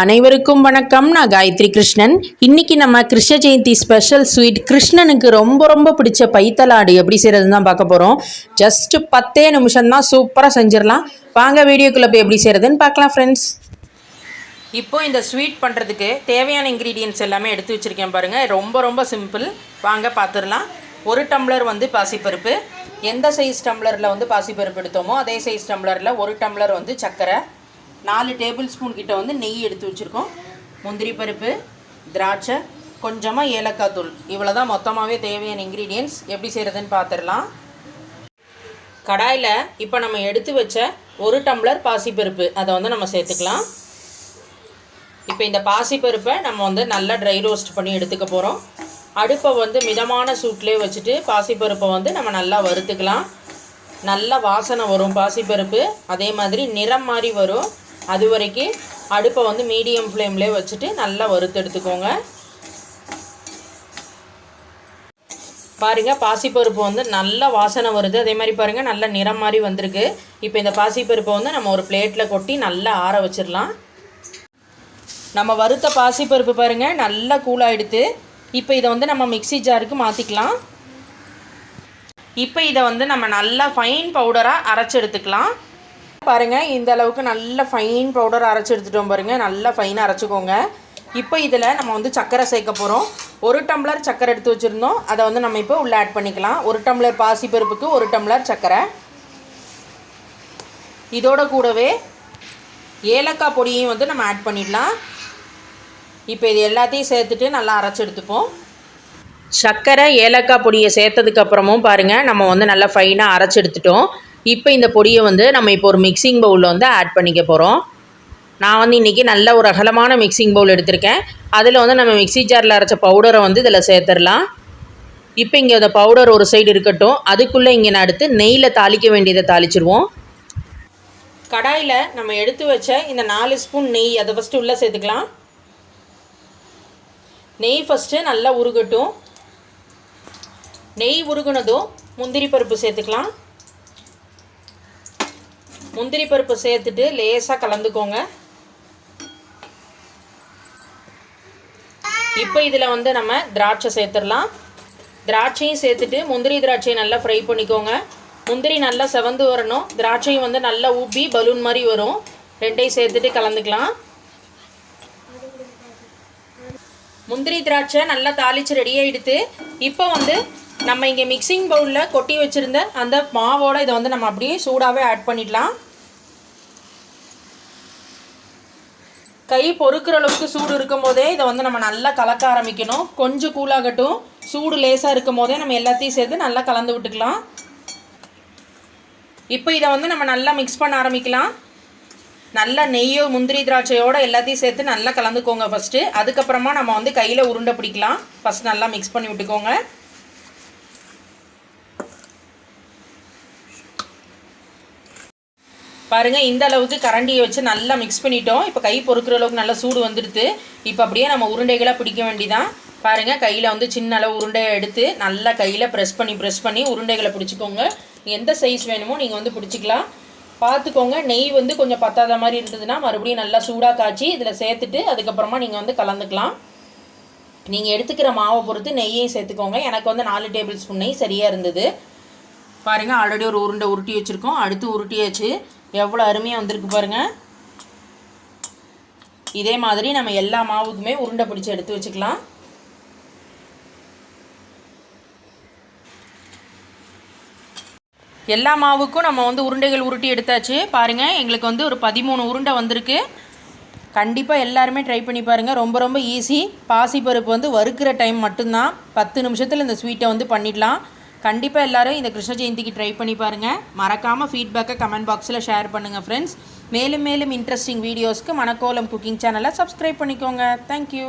அனைவருக்கும் வணக்கம். நான் காயத்ரி கிருஷ்ணன். இன்றைக்கி நம்ம கிருஷ்ண ஜெயந்தி ஸ்பெஷல் ஸ்வீட் கிருஷ்ணனுக்கு ரொம்ப ரொம்ப பிடிச்ச பைத்தலாடு எப்படி செய்கிறதுன்னு தான் பார்க்க போகிறோம் ஜஸ்ட்டு பத்தே நிமிஷம்தான் சூப்பராக செஞ்சிடலாம். வாங்க வீடியோக்குள்ளே போய் எப்படி செய்கிறதுன்னு பார்க்கலாம் ஃப்ரெண்ட்ஸ் இப்போது இந்த ஸ்வீட் பண்ணுறதுக்கு தேவையான இன்க்ரீடியன்ஸ் எல்லாமே எடுத்து வச்சுருக்கேன் பாருங்கள் ரொம்ப ரொம்ப சிம்பிள் வாங்க பார்த்துடலாம். ஒரு டம்ளர் வந்து பாசிப்பருப்பு. எந்த சைஸ் டம்ளரில் வந்து பாசிப்பருப்பு எடுத்தோமோ அதே சைஸ் டம்ளரில் ஒரு டம்ளர் வந்து சர்க்கரை நாலு டேபிள் ஸ்பூன் கிட்ட வந்து நெய் எடுத்து வச்சுருக்கோம். முந்திரி பருப்பு திராட்சை கொஞ்சமாக ஏலக்காய் தூள். இவ்வளோ தான் மொத்தமாகவே தேவையான இன்க்ரீடியன்ஸ் எப்படி செய்கிறதுன்னு பார்த்துடலாம் கடாயில் இப்போ நம்ம எடுத்து வச்ச ஒரு டம்ளர் பாசிப்பருப்பு அதை வந்து நம்ம சேர்த்துக்கலாம். இப்போ இந்த பாசிப்பருப்பை நம்ம வந்து நல்லா ட்ரை ரோஸ்ட் பண்ணி எடுத்துக்க போகிறோம் அடுப்பை வந்து மிதமான சூட்லேயே வச்சுட்டு பாசிப்பருப்பை வந்து நம்ம நல்லா வறுத்துக்கலாம். நல்ல வாசனை வரும் பாசிப்பருப்பு. அதே மாதிரி நிறம் மாதிரி வரும். அது வரைக்கும் அடுப்பை வந்து மீடியம் ஃப்ளேம்லேயே வச்சுட்டு நல்லா வறுத்து எடுத்துக்கோங்க. பாருங்கள் பாசிப்பருப்பு வந்து நல்ல வாசனை வருது. அதே மாதிரி பாருங்கள் நல்ல நிறம் மாதிரி வந்திருக்கு. இப்போ இந்த பாசிப்பருப்பை வந்து நம்ம ஒரு பிளேட்டில் கொட்டி நல்லா ஆற வச்சிடலாம். நம்ம வறுத்த பாசிப்பருப்பு பாருங்கள் நல்லா கூலாகிடுது இப்போ இதை வந்து நம்ம மிக்ஸி ஜாருக்கு மாற்றிக்கலாம் இப்போ இதை வந்து நம்ம நல்லா ஃபைன் பவுடராக அரைச்சி எடுத்துக்கலாம். பாருங்கள் இந்த அளவுக்கு நல்ல ஃபைன் பவுடர் அரைச்சி எடுத்துட்டோம் பாருங்கள் நல்லா ஃபைனாக அரைச்சிக்கோங்க. இப்போ இதில் நம்ம வந்து சர்க்கரை சேர்க்க போகிறோம் ஒரு டம்ளர் சர்க்கரை எடுத்து வச்சுருந்தோம். அதை வந்து நம்ம இப்போ உள்ளே ஆட் பண்ணிக்கலாம். ஒரு டம்ளர் பாசிப்பருப்புக்கு ஒரு டம்ளர் சர்க்கரை இதோட கூடவே ஏலக்காய் பொடியும் வந்து நம்ம ஆட் பண்ணிடலாம். இப்போ இது எல்லாத்தையும் சேர்த்துட்டு நல்லா அரைச்சி எடுத்துப்போம். சர்க்கரை ஏலக்காய் பொடியை சேர்த்ததுக்கப்புறமும் பாருங்கள் நம்ம வந்து நல்லா ஃபைனாக அரைச்சி எடுத்துட்டோம். இப்போ இந்த பொடியை வந்து நம்ம இப்போ ஒரு மிக்சிங் பவுலில் வந்து ஆட் பண்ணிக்க போகிறோம் நான் வந்து இன்றைக்கி நல்ல ஒரு அகலமான மிக்சிங் பவுல் எடுத்திருக்கேன். அதில் வந்து நம்ம மிக்ஸி ஜாரில் அரைச்ச பவுடரை வந்து இதில் சேர்த்துடலாம். இப்போ இங்கே அந்த பவுடர் ஒரு சைடு இருக்கட்டும். அதுக்குள்ளே இங்கே நான் எடுத்து நெய்யில் தாளிக்க வேண்டியதை தாளிச்சிருவோம். கடாயில் நம்ம எடுத்து வச்ச இந்த நாலு ஸ்பூன் நெய் அதை ஃபஸ்ட்டு உள்ளே சேர்த்துக்கலாம். நெய் ஃபஸ்ட்டு நல்லா உருகட்டும். நெய் உருகுனதும் முந்திரி பருப்பு சேர்த்துக்கலாம். முந்திரி பருப்பு சேர்த்துட்டு லேசாக கலந்துக்கோங்க. இப்போ இதில் வந்து நம்ம திராட்சை சேர்த்துடலாம். திராட்சையும் சேர்த்துட்டு முந்திரி திராட்சையை நல்லா ஃப்ரை பண்ணிக்கோங்க. முந்திரி நல்லா செவந்து வரணும். திராட்சையும் வந்து நல்லா ஊப்பி பலூன் மாதிரி வரும். ரெண்டையும் சேர்த்துட்டு கலந்துக்கலாம். முந்திரி திராட்சை நல்லா தாளித்து ரெடி ஆகிடுது இப்போ வந்து நம்ம இங்கே மிக்சிங் பவுலில் கொட்டி வச்சுருந்த அந்த மாவோட இதை வந்து நம்ம அப்படியே சூடாகவே ஆட் பண்ணிடலாம். கை பொறுக்கிற அளவுக்கு சூடு இருக்கும் போதே இதை வந்து நம்ம நல்லா கலக்க ஆரம்பிக்கணும். கொஞ்சம் கூலாகட்டும் சூடு லேசாக இருக்கும் போதே நம்ம எல்லாத்தையும் சேர்த்து நல்லா கலந்து விட்டுக்கலாம். இப்போ இதை வந்து நம்ம நல்லா மிக்ஸ் பண்ண ஆரம்பிக்கலாம். நல்லா நெய்யோ முந்திரி திராட்சையோடு எல்லாத்தையும் சேர்த்து நல்லா கலந்துக்கோங்க ஃபஸ்ட்டு அதுக்கப்புறமா நம்ம வந்து கையில் உருண்டை பிடிக்கலாம். ஃபஸ்ட் நல்லா மிக்ஸ் பண்ணி விட்டுக்கோங்க. பாருங்கள் இந்த அளவுக்கு கரண்டியை வச்சு நல்லா மிக்ஸ் பண்ணிட்டோம். இப்போ கை பொறுக்கிற அளவுக்கு நல்லா சூடு வந்துடுது. இப்போ அப்படியே நம்ம உருண்டைகளாக பிடிக்க வேண்டிதான். பாருங்கள் கையில் வந்து சின்ன அளவு உருண்டையை எடுத்து நல்லா கையில் ப்ரெஸ் பண்ணி ப்ரெஸ் பண்ணி உருண்டைகளை பிடிச்சிக்கோங்க. எந்த சைஸ் வேணுமோ நீங்கள் வந்து பிடிச்சிக்கலாம். பார்த்துக்கோங்க நெய் வந்து கொஞ்சம் பத்தாத மாதிரி இருந்ததுன்னா மறுபடியும் நல்லா சூடாக காய்ச்சி இதில் சேர்த்துட்டு அதுக்கப்புறமா நீங்கள் வந்து கலந்துக்கலாம். நீங்கள் எடுத்துக்கிற மாவை பொறுத்து நெய்யையும் சேர்த்துக்கோங்க. எனக்கு வந்து நாலு டேபிள் ஸ்பூன் நெய் சரியாக இருந்தது. பாருங்கள் ஆல்ரெடி ஒரு உருண்டை உருட்டி வச்சுருக்கோம். அடுத்து உருட்டியாச்சு. எவ்வளோ அருமையாக வந்திருக்கு பாருங்கள் இதே மாதிரி நம்ம எல்லா மாவுக்குமே உருண்டை பிடிச்சி எடுத்து வச்சுக்கலாம். எல்லா மாவுக்கும் நம்ம வந்து உருண்டைகள் உருட்டி எடுத்தாச்சு. பாருங்கள் எங்களுக்கு வந்து ஒரு பதிமூணு உருண்டை வந்திருக்கு. கண்டிப்பாக எல்லாருமே ட்ரை பண்ணி பாருங்கள் ரொம்ப ரொம்ப ஈஸி பாசிப்பருப்பு வந்து வறுக்கிற டைம் மட்டும்தான். பத்து நிமிஷத்தில் இந்த ஸ்வீட்டை வந்து பண்ணிடலாம். கண்டிப்பாக எல்லோரும் இந்த கிருஷ்ண ஜெயந்திக்கு ட்ரை பண்ணி பாருங்கள் மறக்காமல் ஃபீட்பேக்கை கமெண்ட் பாக்ஸில் ஷேர் பண்ணுங்கள் ஃப்ரெண்ட்ஸ் மேலும் மேலும் இன்ட்ரெஸ்டிங் வீடியோஸ்க்கு மணக்கோலம் குக்கிங் சேனலை சப்ஸ்கிரைப் பண்ணிக்கோங்க. Thank you